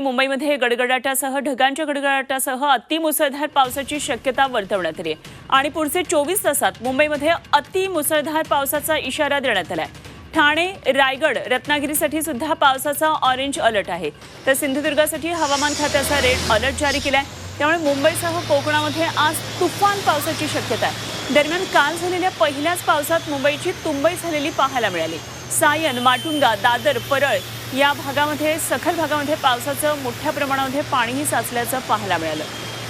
मुंबईमध्ये गडगडाटासह ढगांच्या गडगडाटासह अतिमुसळधार पावसाची शक्यता वर्तवण्यात आली आहे. आणि पुढचे चोवीस तासात मुंबईमध्ये अतिमुसळधार पावसाचा इशारा देण्यात आलाय. ठाणे रायगड रत्नागिरीसाठी सुद्धा पावसाचा ऑरेंज अलर्ट आहे. तर सिंधुदुर्गासाठी हवामान खात्याचा रेड अलर्ट जारी केलाय. त्यामुळे मुंबईसह कोकणामध्ये आज तुफान पावसाची शक्यता आहे. दरम्यान काल झालेल्या पहिल्याच पावसात मुंबईची तुंबई झालेली पाहायला मिळाली. सायन माटुंगा दादर परळ या भागामध्ये सखल भागामध्ये पावसाचं मोठ्या प्रमाणामध्ये पाणीही साचल्याचं पाहायला मिळालं.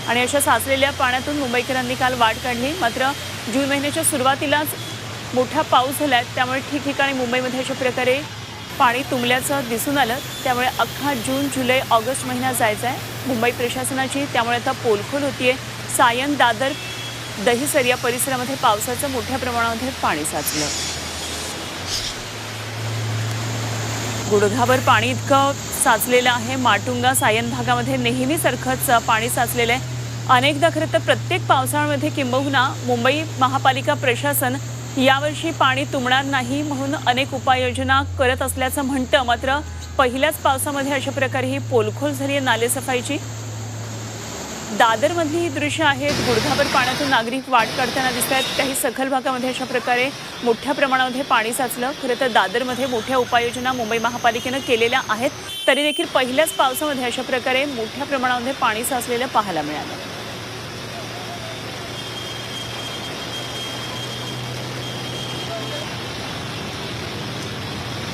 आणि अशा साचलेल्या पाण्यातून मुंबईकरांनी काल वाट काढली. मात्र जून महिन्याच्या सुरुवातीलाच मोठा पाऊस झाला आहे त्यामुळे ठिकठिकाणी मुंबईमध्ये अशा प्रकारे पाणी तुंबल्याचं दिसून आलं. त्यामुळे अख्खा जून जुलै ऑगस्ट महिना जायचा आहे. मुंबई प्रशासनाची त्यामुळे आता पोलखोल होतीये. सायन दादर दहिसर या परिसरामध्ये पावसाचं मोठ्या प्रमाणामध्ये पाणी साचलं. गुडघाभर पाणी इतकं साचलेलं आहे. माटुंगा सायन भागामध्ये नेहमीसारखंच पाणी साचलेलं आहे. अनेकदा खरं तर प्रत्येक पावसाळ्यामध्ये किंबहुना मुंबई महापालिका प्रशासन यावर्षी पाणी तुंबणार नाही म्हणून अनेक उपाययोजना करत असल्याचं म्हणतं. मात्र पहिल्याच पावसामध्ये अशा प्रकारे ही पोलखोल झाली आहे नालेसफाईची. दादरमधली ही दृश्य आहेत. गुडघाभर पाण्यातून नागरिक वाट काढताना दिसत आहेत. काही सखल भागामध्ये अशा प्रकारे मोठ्या प्रमाणामध्ये पाणी साचलं. खरं तर दादरमध्ये मोठ्या उपाययोजना मुंबई महापालिकेनं केलेल्या आहेत. तरी देखील पहिल्याच पावसामध्ये अशा प्रकारे मोठ्या प्रमाणामध्ये पाणी साचलेलं पाहायला मिळालं.